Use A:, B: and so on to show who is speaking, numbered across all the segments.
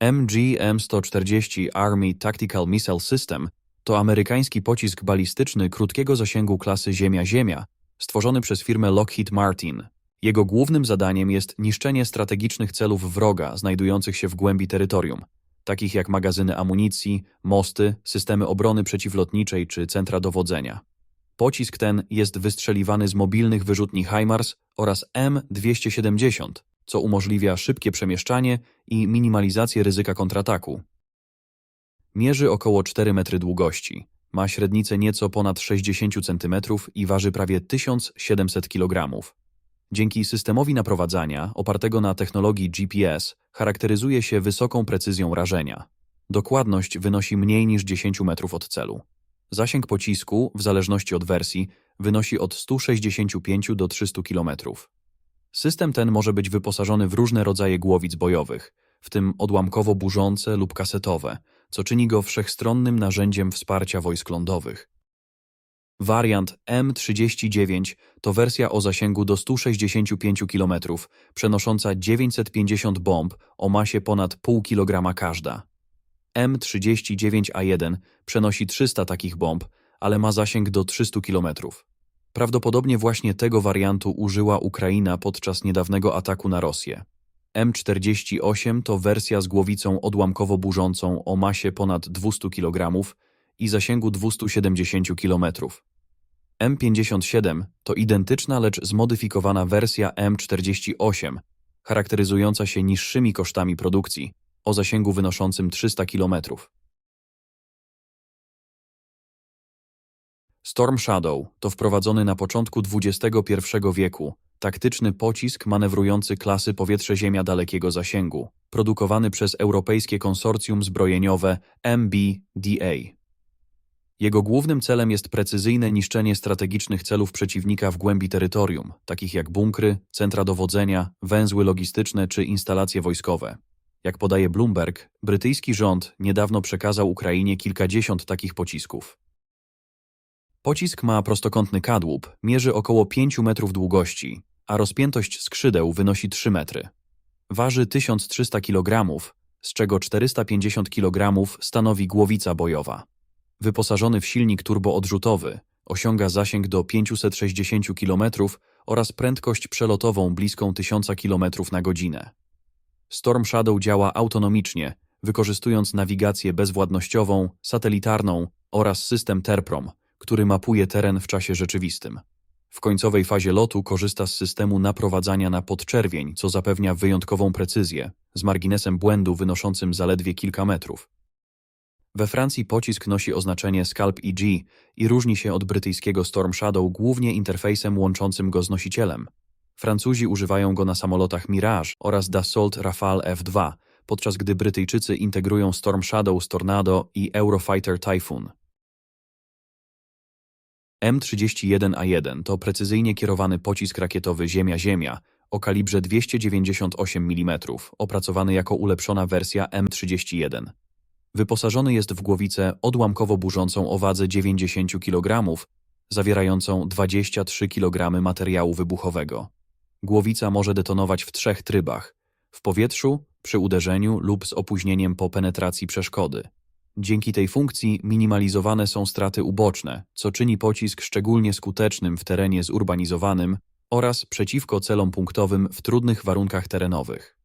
A: MGM-140 Army Tactical Missile System to amerykański pocisk balistyczny krótkiego zasięgu klasy Ziemia-Ziemia, stworzony przez firmę Lockheed Martin. Jego głównym zadaniem jest niszczenie strategicznych celów wroga znajdujących się w głębi terytorium, takich jak magazyny amunicji, mosty, systemy obrony przeciwlotniczej czy centra dowodzenia. Pocisk ten jest wystrzeliwany z mobilnych wyrzutni HIMARS oraz M270, co umożliwia szybkie przemieszczanie i minimalizację ryzyka kontrataku. Mierzy około 4 metry długości, ma średnicę nieco ponad 60 cm i waży prawie 1700 kg. Dzięki systemowi naprowadzania, opartego na technologii GPS, charakteryzuje się wysoką precyzją rażenia. Dokładność wynosi mniej niż 10 metrów od celu. Zasięg pocisku, w zależności od wersji, wynosi od 165 do 300 km. System ten może być wyposażony w różne rodzaje głowic bojowych, w tym odłamkowo-burzące lub kasetowe, co czyni go wszechstronnym narzędziem wsparcia wojsk lądowych. Wariant M39 to wersja o zasięgu do 165 km, przenosząca 950 bomb o masie ponad 0,5 kg każda. M39A1 przenosi 300 takich bomb, ale ma zasięg do 300 km. Prawdopodobnie właśnie tego wariantu użyła Ukraina podczas niedawnego ataku na Rosję. M48 to wersja z głowicą odłamkowo-burzącą o masie ponad 200 kg i zasięgu 270 km. M57 to identyczna, lecz zmodyfikowana wersja M48, charakteryzująca się niższymi kosztami produkcji, o zasięgu wynoszącym 300 km. Storm Shadow to wprowadzony na początku XXI wieku taktyczny pocisk manewrujący klasy powietrze-ziemia dalekiego zasięgu, produkowany przez europejskie konsorcjum zbrojeniowe MBDA. Jego głównym celem jest precyzyjne niszczenie strategicznych celów przeciwnika w głębi terytorium, takich jak bunkry, centra dowodzenia, węzły logistyczne czy instalacje wojskowe. Jak podaje Bloomberg, brytyjski rząd niedawno przekazał Ukrainie kilkadziesiąt takich pocisków. Pocisk ma prostokątny kadłub, mierzy około 5 metrów długości, a rozpiętość skrzydeł wynosi 3 metry. Waży 1300 kg, z czego 450 kg stanowi głowica bojowa. Wyposażony w silnik turboodrzutowy, osiąga zasięg do 560 km oraz prędkość przelotową bliską 1000 km na godzinę. Storm Shadow działa autonomicznie, wykorzystując nawigację bezwładnościową, satelitarną oraz system TERPROM, który mapuje teren w czasie rzeczywistym. W końcowej fazie lotu korzysta z systemu naprowadzania na podczerwień, co zapewnia wyjątkową precyzję, z marginesem błędu wynoszącym zaledwie kilka metrów. We Francji pocisk nosi oznaczenie Scalp EG i różni się od brytyjskiego Storm Shadow głównie interfejsem łączącym go z nosicielem. Francuzi używają go na samolotach Mirage oraz Dassault Rafale F2, podczas gdy Brytyjczycy integrują Storm Shadow z Tornado i Eurofighter Typhoon. M31A1 to precyzyjnie kierowany pocisk rakietowy Ziemia-Ziemia o kalibrze 298 mm, opracowany jako ulepszona wersja M31. Wyposażony jest w głowicę odłamkowo-burzącą o wadze 90 kg, zawierającą 23 kg materiału wybuchowego. Głowica może detonować w trzech trybach: w powietrzu, przy uderzeniu lub z opóźnieniem po penetracji przeszkody. Dzięki tej funkcji minimalizowane są straty uboczne, co czyni pocisk szczególnie skutecznym w terenie zurbanizowanym oraz przeciwko celom punktowym w trudnych warunkach terenowych.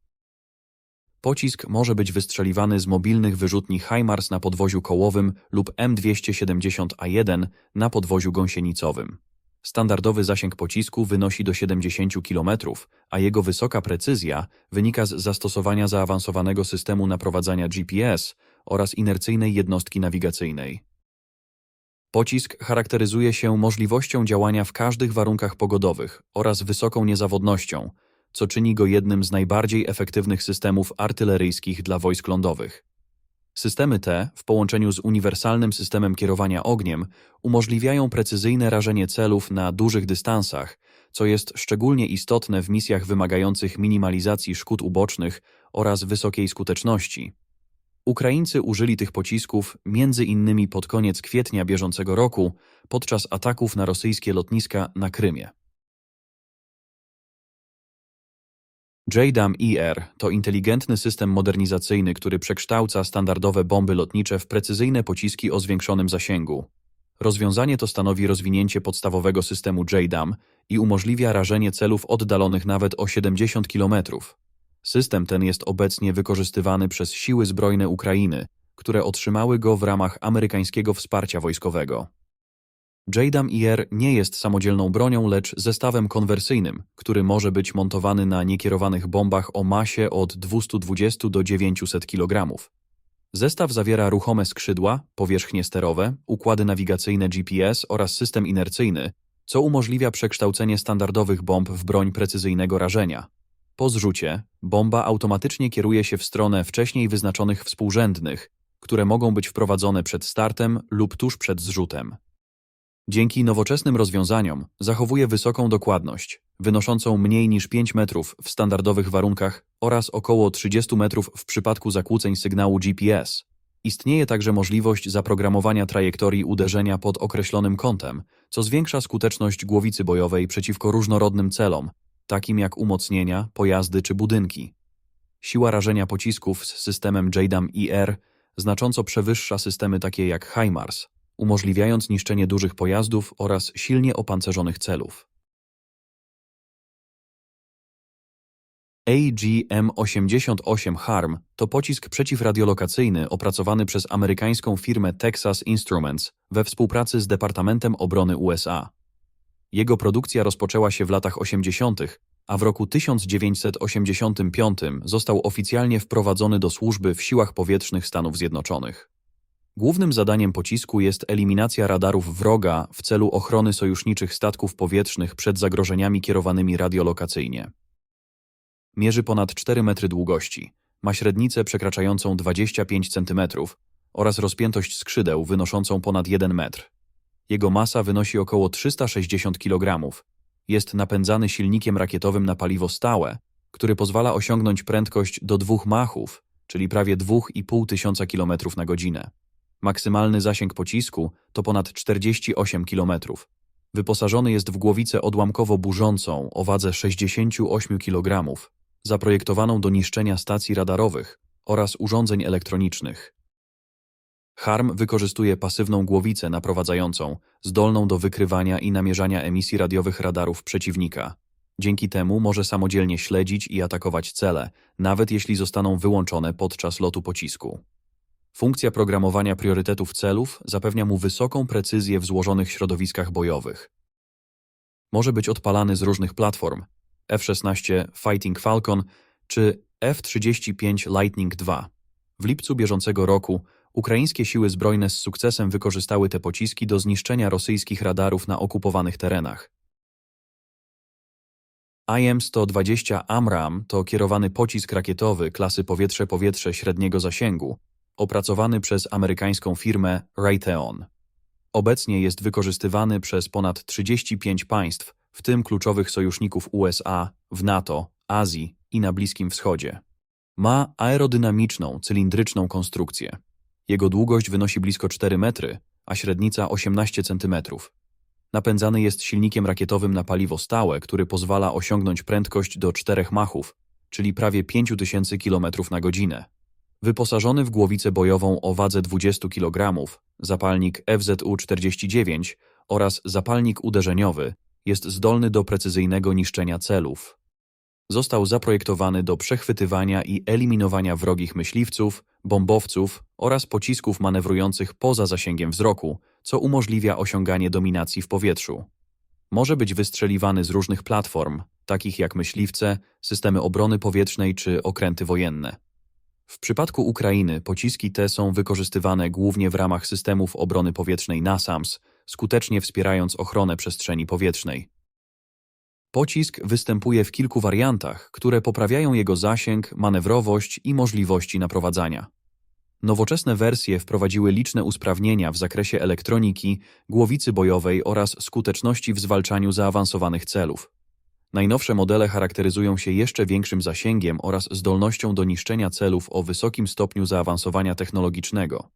A: Pocisk może być wystrzeliwany z mobilnych wyrzutni HIMARS na podwoziu kołowym lub M270A1 na podwoziu gąsienicowym. Standardowy zasięg pocisku wynosi do 70 km, a jego wysoka precyzja wynika z zastosowania zaawansowanego systemu naprowadzania GPS oraz inercyjnej jednostki nawigacyjnej. Pocisk charakteryzuje się możliwością działania w każdych warunkach pogodowych oraz wysoką niezawodnością, co czyni go jednym z najbardziej efektywnych systemów artyleryjskich dla wojsk lądowych. Systemy te, w połączeniu z uniwersalnym systemem kierowania ogniem, umożliwiają precyzyjne rażenie celów na dużych dystansach, co jest szczególnie istotne w misjach wymagających minimalizacji szkód ubocznych oraz wysokiej skuteczności. Ukraińcy użyli tych pocisków między innymi pod koniec kwietnia bieżącego roku podczas ataków na rosyjskie lotniska na Krymie. JDAM-IR to inteligentny system modernizacyjny, który przekształca standardowe bomby lotnicze w precyzyjne pociski o zwiększonym zasięgu. Rozwiązanie to stanowi rozwinięcie podstawowego systemu JDAM i umożliwia rażenie celów oddalonych nawet o 70 km. System ten jest obecnie wykorzystywany przez siły zbrojne Ukrainy, które otrzymały go w ramach amerykańskiego wsparcia wojskowego. JDAM-IR nie jest samodzielną bronią, lecz zestawem konwersyjnym, który może być montowany na niekierowanych bombach o masie od 220 do 900 kg. Zestaw zawiera ruchome skrzydła, powierzchnie sterowe, układy nawigacyjne GPS oraz system inercyjny, co umożliwia przekształcenie standardowych bomb w broń precyzyjnego rażenia. Po zrzucie, bomba automatycznie kieruje się w stronę wcześniej wyznaczonych współrzędnych, które mogą być wprowadzone przed startem lub tuż przed zrzutem. Dzięki nowoczesnym rozwiązaniom zachowuje wysoką dokładność, wynoszącą mniej niż 5 metrów w standardowych warunkach oraz około 30 metrów w przypadku zakłóceń sygnału GPS. Istnieje także możliwość zaprogramowania trajektorii uderzenia pod określonym kątem, co zwiększa skuteczność głowicy bojowej przeciwko różnorodnym celom, takim jak umocnienia, pojazdy czy budynki. Siła rażenia pocisków z systemem JDAM-IR znacząco przewyższa systemy takie jak HIMARS, umożliwiając niszczenie dużych pojazdów oraz silnie opancerzonych celów. AGM-88 HARM to pocisk przeciwradiolokacyjny opracowany przez amerykańską firmę Texas Instruments we współpracy z Departamentem Obrony USA. Jego produkcja rozpoczęła się w latach 80., a w roku 1985 został oficjalnie wprowadzony do służby w siłach powietrznych Stanów Zjednoczonych. Głównym zadaniem pocisku jest eliminacja radarów wroga w celu ochrony sojuszniczych statków powietrznych przed zagrożeniami kierowanymi radiolokacyjnie. Mierzy ponad 4 metry długości, ma średnicę przekraczającą 25 cm oraz rozpiętość skrzydeł wynoszącą ponad 1 metr. Jego masa wynosi około 360 kg. Jest napędzany silnikiem rakietowym na paliwo stałe, który pozwala osiągnąć prędkość do 2 machów, czyli prawie 2,5 tysiąca km na godzinę. Maksymalny zasięg pocisku to ponad 48 km. Wyposażony jest w głowicę odłamkowo-burzącą o wadze 68 kg, zaprojektowaną do niszczenia stacji radarowych oraz urządzeń elektronicznych. HARM wykorzystuje pasywną głowicę naprowadzającą, zdolną do wykrywania i namierzania emisji radiowych radarów przeciwnika. Dzięki temu może samodzielnie śledzić i atakować cele, nawet jeśli zostaną wyłączone podczas lotu pocisku. Funkcja programowania priorytetów celów zapewnia mu wysoką precyzję w złożonych środowiskach bojowych. Może być odpalany z różnych platform F-16 Fighting Falcon czy F-35 Lightning II. W lipcu bieżącego roku ukraińskie siły zbrojne z sukcesem wykorzystały te pociski do zniszczenia rosyjskich radarów na okupowanych terenach. IM-120 AMRAAM to kierowany pocisk rakietowy klasy powietrze-powietrze średniego zasięgu, opracowany przez amerykańską firmę Raytheon. Obecnie jest wykorzystywany przez ponad 35 państw, w tym kluczowych sojuszników USA, w NATO, Azji i na Bliskim Wschodzie. Ma aerodynamiczną, cylindryczną konstrukcję. Jego długość wynosi blisko 4 metry, a średnica 18 cm. Napędzany jest silnikiem rakietowym na paliwo stałe, który pozwala osiągnąć prędkość do 4 machów, czyli prawie 5000 km na godzinę. Wyposażony w głowicę bojową o wadze 20 kg, zapalnik FZU-49 oraz zapalnik uderzeniowy jest zdolny do precyzyjnego niszczenia celów. Został zaprojektowany do przechwytywania i eliminowania wrogich myśliwców, bombowców oraz pocisków manewrujących poza zasięgiem wzroku, co umożliwia osiąganie dominacji w powietrzu. Może być wystrzeliwany z różnych platform, takich jak myśliwce, systemy obrony powietrznej czy okręty wojenne. W przypadku Ukrainy pociski te są wykorzystywane głównie w ramach systemów obrony powietrznej NASAMS, skutecznie wspierając ochronę przestrzeni powietrznej. Pocisk występuje w kilku wariantach, które poprawiają jego zasięg, manewrowość i możliwości naprowadzania. Nowoczesne wersje wprowadziły liczne usprawnienia w zakresie elektroniki, głowicy bojowej oraz skuteczności w zwalczaniu zaawansowanych celów. Najnowsze modele charakteryzują się jeszcze większym zasięgiem oraz zdolnością do niszczenia celów o wysokim stopniu zaawansowania technologicznego.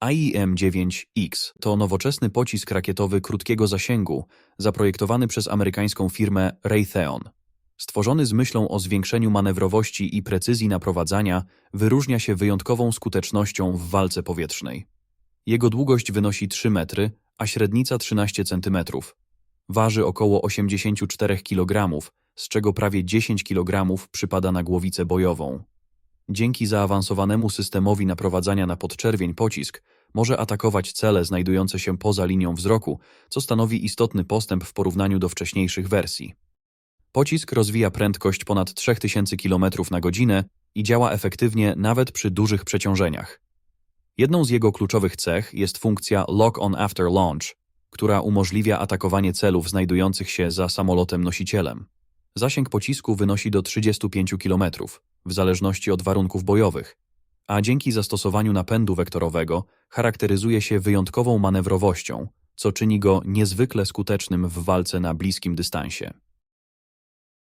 A: AIM-9X to nowoczesny pocisk rakietowy krótkiego zasięgu, zaprojektowany przez amerykańską firmę Raytheon. Stworzony z myślą o zwiększeniu manewrowości i precyzji naprowadzania, wyróżnia się wyjątkową skutecznością w walce powietrznej. Jego długość wynosi 3 metry, a średnica 13 cm. Waży około 84 kg, z czego prawie 10 kg przypada na głowicę bojową. Dzięki zaawansowanemu systemowi naprowadzania na podczerwień pocisk może atakować cele znajdujące się poza linią wzroku, co stanowi istotny postęp w porównaniu do wcześniejszych wersji. Pocisk rozwija prędkość ponad 3000 km na godzinę i działa efektywnie nawet przy dużych przeciążeniach. Jedną z jego kluczowych cech jest funkcja Lock on After Launch, która umożliwia atakowanie celów znajdujących się za samolotem nosicielem. Zasięg pocisku wynosi do 35 km, w zależności od warunków bojowych, a dzięki zastosowaniu napędu wektorowego charakteryzuje się wyjątkową manewrowością, co czyni go niezwykle skutecznym w walce na bliskim dystansie.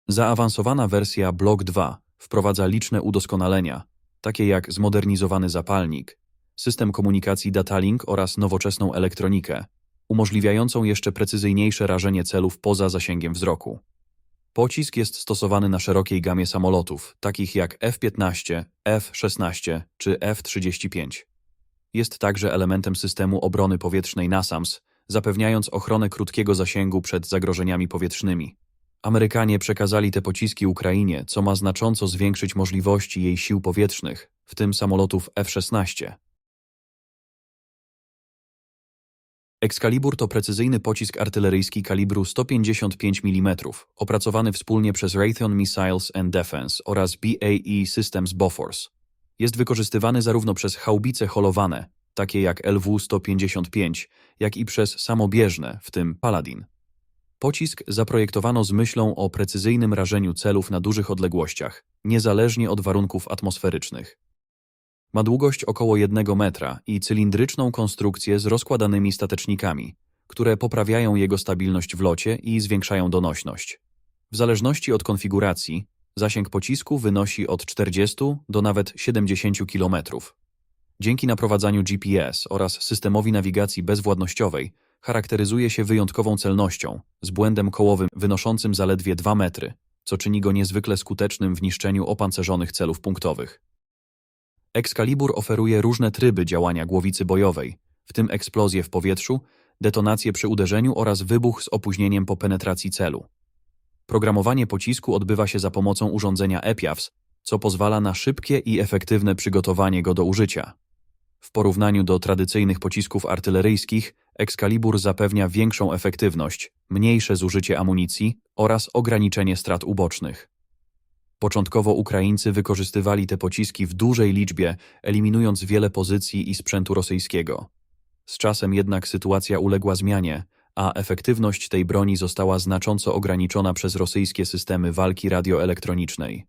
A: Zaawansowana wersja Block 2 wprowadza liczne udoskonalenia, takie jak zmodernizowany zapalnik, system komunikacji datalink oraz nowoczesną elektronikę, umożliwiającą jeszcze precyzyjniejsze rażenie celów poza zasięgiem wzroku. Pocisk jest stosowany na szerokiej gamie samolotów, takich jak F-15, F-16 czy F-35. Jest także elementem systemu obrony powietrznej NASAMS, zapewniając ochronę krótkiego zasięgu przed zagrożeniami powietrznymi. Amerykanie przekazali te pociski Ukrainie, co ma znacząco zwiększyć możliwości jej sił powietrznych, w tym samolotów F-16. Excalibur to precyzyjny pocisk artyleryjski kalibru 155 mm, opracowany wspólnie przez Raytheon Missiles and Defense oraz BAE Systems Bofors. Jest wykorzystywany zarówno przez haubice holowane, takie jak LW-155, jak i przez samobieżne, w tym Paladin. Pocisk zaprojektowano z myślą o precyzyjnym rażeniu celów na dużych odległościach, niezależnie od warunków atmosferycznych. Ma długość około 1 metra i cylindryczną konstrukcję z rozkładanymi statecznikami, które poprawiają jego stabilność w locie i zwiększają donośność. W zależności od konfiguracji, zasięg pocisku wynosi od 40 do nawet 70 km. Dzięki naprowadzaniu GPS oraz systemowi nawigacji bezwładnościowej charakteryzuje się wyjątkową celnością, z błędem kołowym wynoszącym zaledwie 2 metry, co czyni go niezwykle skutecznym w niszczeniu opancerzonych celów punktowych. Excalibur oferuje różne tryby działania głowicy bojowej, w tym eksplozję w powietrzu, detonację przy uderzeniu oraz wybuch z opóźnieniem po penetracji celu. Programowanie pocisku odbywa się za pomocą urządzenia EPIAFS, co pozwala na szybkie i efektywne przygotowanie go do użycia. W porównaniu do tradycyjnych pocisków artyleryjskich, Excalibur zapewnia większą efektywność, mniejsze zużycie amunicji oraz ograniczenie strat ubocznych. Początkowo Ukraińcy wykorzystywali te pociski w dużej liczbie, eliminując wiele pozycji i sprzętu rosyjskiego. Z czasem jednak sytuacja uległa zmianie, a efektywność tej broni została znacząco ograniczona przez rosyjskie systemy walki radioelektronicznej.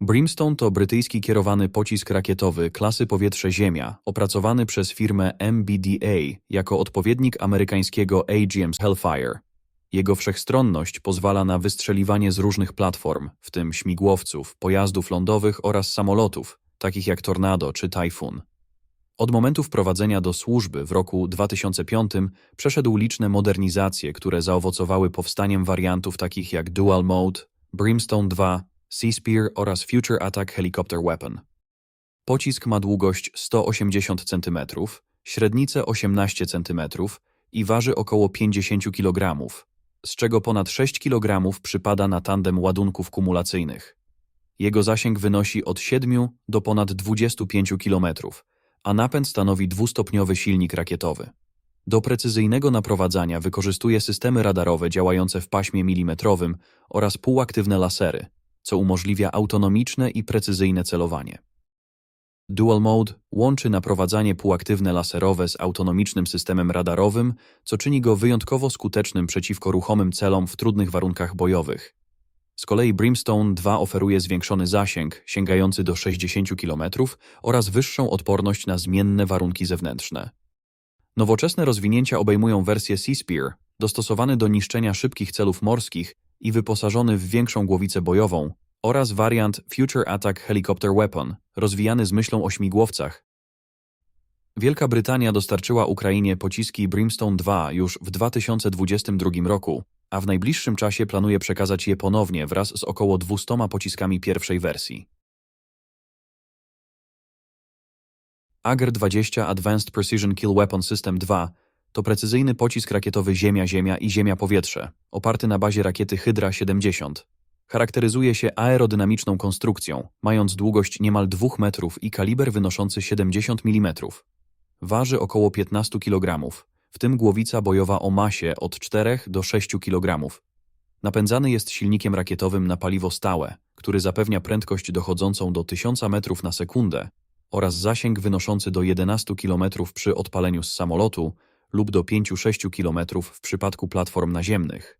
A: Brimstone to brytyjski kierowany pocisk rakietowy klasy powietrze-ziemia, opracowany przez firmę MBDA jako odpowiednik amerykańskiego AGM's Hellfire. Jego wszechstronność pozwala na wystrzeliwanie z różnych platform, w tym śmigłowców, pojazdów lądowych oraz samolotów, takich jak Tornado czy Typhoon. Od momentu wprowadzenia do służby w roku 2005 przeszedł liczne modernizacje, które zaowocowały powstaniem wariantów takich jak Dual Mode, Brimstone 2, Sea Spear oraz Future Attack Helicopter Weapon. Pocisk ma długość 180 cm, średnicę 18 cm i waży około 50 kg, z czego ponad 6 kg przypada na tandem ładunków kumulacyjnych. Jego zasięg wynosi od 7 do ponad 25 km, a napęd stanowi dwustopniowy silnik rakietowy. Do precyzyjnego naprowadzania wykorzystuje systemy radarowe działające w paśmie milimetrowym oraz półaktywne lasery, co umożliwia autonomiczne i precyzyjne celowanie. Dual Mode łączy naprowadzanie półaktywne laserowe z autonomicznym systemem radarowym, co czyni go wyjątkowo skutecznym przeciwko ruchomym celom w trudnych warunkach bojowych. Z kolei Brimstone 2 oferuje zwiększony zasięg, sięgający do 60 km oraz wyższą odporność na zmienne warunki zewnętrzne. Nowoczesne rozwinięcia obejmują wersję Sea Spear, dostosowany do niszczenia szybkich celów morskich i wyposażony w większą głowicę bojową, oraz wariant Future Attack Helicopter Weapon, rozwijany z myślą o śmigłowcach. Wielka Brytania dostarczyła Ukrainie pociski Brimstone 2 już w 2022 roku, a w najbliższym czasie planuje przekazać je ponownie wraz z około 200 pociskami pierwszej wersji. AGR-20 Advanced Precision Kill Weapon System 2 to precyzyjny pocisk rakietowy Ziemia-Ziemia i Ziemia-Powietrze, oparty na bazie rakiety Hydra 70. Charakteryzuje się aerodynamiczną konstrukcją, mając długość niemal 2 metrów i kaliber wynoszący 70 mm. Waży około 15 kg, w tym głowica bojowa o masie od 4 do 6 kg. Napędzany jest silnikiem rakietowym na paliwo stałe, który zapewnia prędkość dochodzącą do 1000 metrów na sekundę oraz zasięg wynoszący do 11 km przy odpaleniu z samolotu lub do 5-6 km w przypadku platform naziemnych.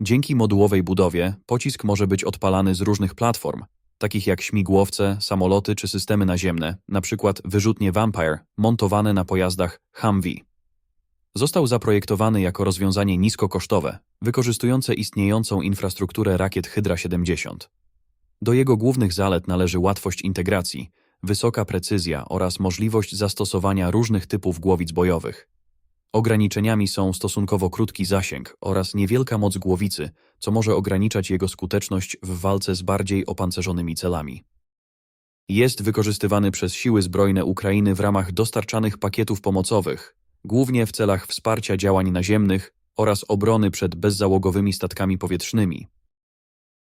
A: Dzięki modułowej budowie pocisk może być odpalany z różnych platform, takich jak śmigłowce, samoloty czy systemy naziemne, np. wyrzutnie Vampire montowane na pojazdach Humvee. Został zaprojektowany jako rozwiązanie niskokosztowe, wykorzystujące istniejącą infrastrukturę rakiet Hydra 70. Do jego głównych zalet należy łatwość integracji, wysoka precyzja oraz możliwość zastosowania różnych typów głowic bojowych. Ograniczeniami są stosunkowo krótki zasięg oraz niewielka moc głowicy, co może ograniczać jego skuteczność w walce z bardziej opancerzonymi celami. Jest wykorzystywany przez siły zbrojne Ukrainy w ramach dostarczanych pakietów pomocowych, głównie w celach wsparcia działań naziemnych oraz obrony przed bezzałogowymi statkami powietrznymi,